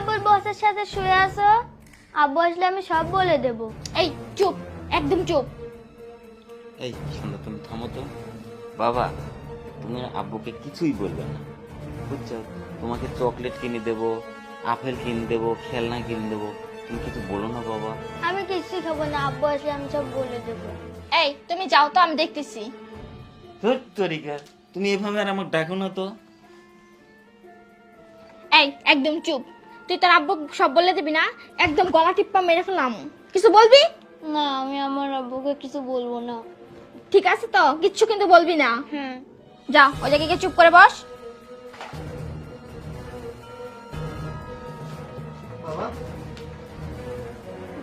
আব্বুর বসের সাথে শুয়ে আছো আব্বু আসলে আমি সব বলে দেব। এই চুপ একদম চুপ। এই শোনো তুমি থামো তো। বাবা তুমি আব্বুকে কিছুই বলবে না। বুঝছ? তোমাকে চকলেট কিনে দেবো আপেল কিনে দেবো খেলনা কিনে দেবো। তুমি কিছু বলো না বাবা। আমি কিছুই খাব না আব্বু আসলে আমি সব বলে দেব। এই তুমি যাও তো আমি দেখতেছি। ধর তরিকা তুমি এভাবে আর আমাকে ডাকো না তো। এই একদম চুপ। তুই তোর আব্বু সব বলে দিবি না? একদম গলা টিপ্পা মেরে ফেলাম কিছু বলবি? না আমি আমার আব্বুকে কিছু বলব না। ঠিক আছে তো কিচ্ছু কিন্তু বলবি না। হুম। যা ওই জায়গায় গিয়ে চুপ করে বস।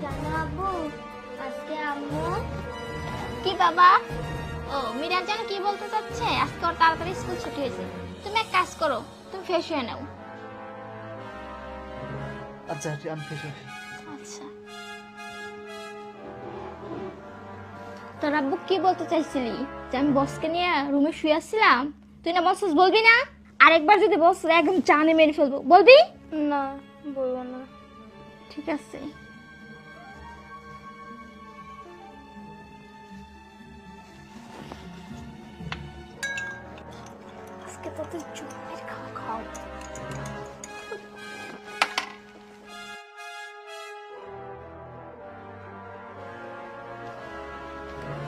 জানো আব্বু আজকে আম্মু কি বাবা? ও মিরাজ জানো কি বলতে চাচ্ছে? আজকে ওর তাড়াতাড়ি স্কুল ছুটি হয়েছে। তুমি এক কাজ করো তুমি ফ্রেশ হয়ে নাও। আচ্ছা আমি ফ্রেশ হই। আচ্ছা। তোর আব্বু কি বলতে চাইছিলি? যে আমি বসকে নিয়ে রুমে শুয়ে আসছিলাম? তুই না বস বলবি না? আরেকবার যদি বস একদম চানে মেরে ফেলব। বলবি? না বলব না। ঠিক আছে। আজকে তো তুই চুপের খাওয়া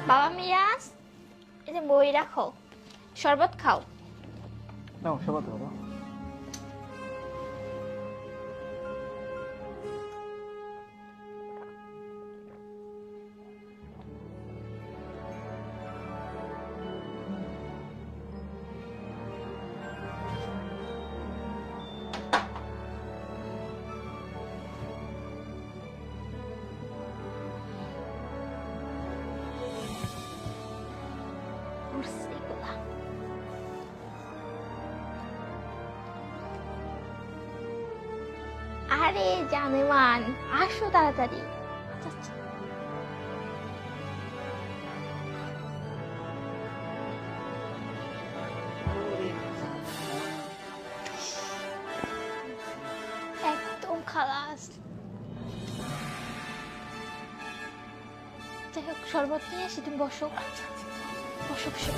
বাবা মিরাজ এই যে বই খাও শরবত খাও। নাও শরবত বাবা। এগুলা। আরে জানেমান আসো তাড়াতাড়ি আচ্ছা, আচ্ছা। একদম খালাস যাই হোক নিয়ে আসি তুমি বসো বসো বসো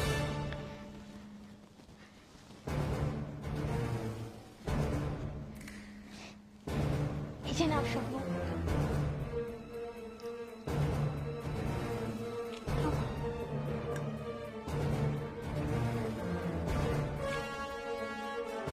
এই যে নাও শরবত